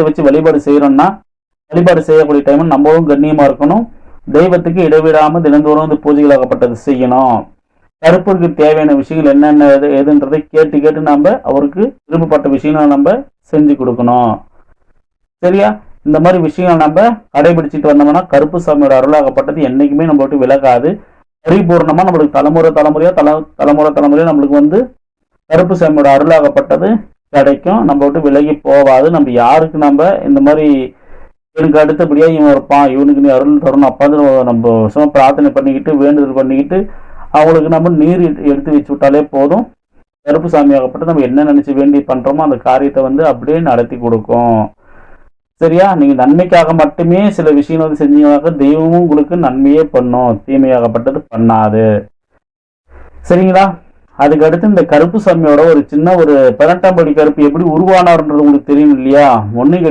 வச்சு வழிபாடு செய்யறோம்னா வழிபாடு செய்யக்கூடிய டைம் நம்மளும் கண்ணியமா இருக்கணும். தெய்வத்துக்கு இடைவிடாம தினந்தோறும் வந்து பூஜைகளாகப்பட்டது செய்யணும். கருப்பருக்கு தேவையான விஷயங்கள் என்னென்ன எது எதுன்றதை கேட்டு கேட்டு நம்ம அவருக்கு விருப்பப்பட்ட விஷயங்களை நம்ம செஞ்சு கொடுக்கணும். சரியா? இந்த மாதிரி விஷயங்கள் நம்ம கடைபிடிச்சிட்டு வந்தோம்னா கருப்பு சாமியோட அருளாகப்பட்டது என்றைக்குமே நம்ம விட்டு விலகாது. பரிபூர்ணமா நம்மளுக்கு தலைமுறை தலைமுறையா தல தலைமுறை தலைமுறையா நம்மளுக்கு வந்து கருப்பு சாமியோட அருளாகப்பட்டது. கிடைக்கும். நம்ம விட்டு விலகி போகாது நம்ம யாருக்கு நம்ம இந்த மாதிரி இவனுக்கு அடுத்தபடியாக இவன் இருப்பான். இவனுக்கு நீ அருள் தரணும். அப்பாந்து நம்ம சும்மா பிரார்த்தனை பண்ணிக்கிட்டு வேண்டுதல் பண்ணிக்கிட்டு அவங்களுக்கு நம்ம நீர் எடுத்து வச்சு விட்டாலே போதும். கருப்பு சாமியாகப்பட்டு நம்ம என்ன நினச்சி வேண்டி பண்ணுறோமோ அந்த காரியத்தை வந்து அப்படியே நடத்தி கொடுக்கும். சரியா? நீங்கள் நன்மைக்காக மட்டுமே சில விஷயங்கள் வந்து செஞ்சீங்கன்னாக்க தெய்வமும் உங்களுக்கு நன்மையே பண்ணும். தீமையாகப்பட்டது பண்ணாது. சரிங்களா? அதுக்கு அடுத்து இந்த கருப்பு சாமியோட ஒரு சின்ன ஒரு பதினெட்டாம் படி கருப்பு எப்படி உருவானார்ன்றது உங்களுக்கு தெரியும் இல்லையா? ஒண்ணு கிடையாது.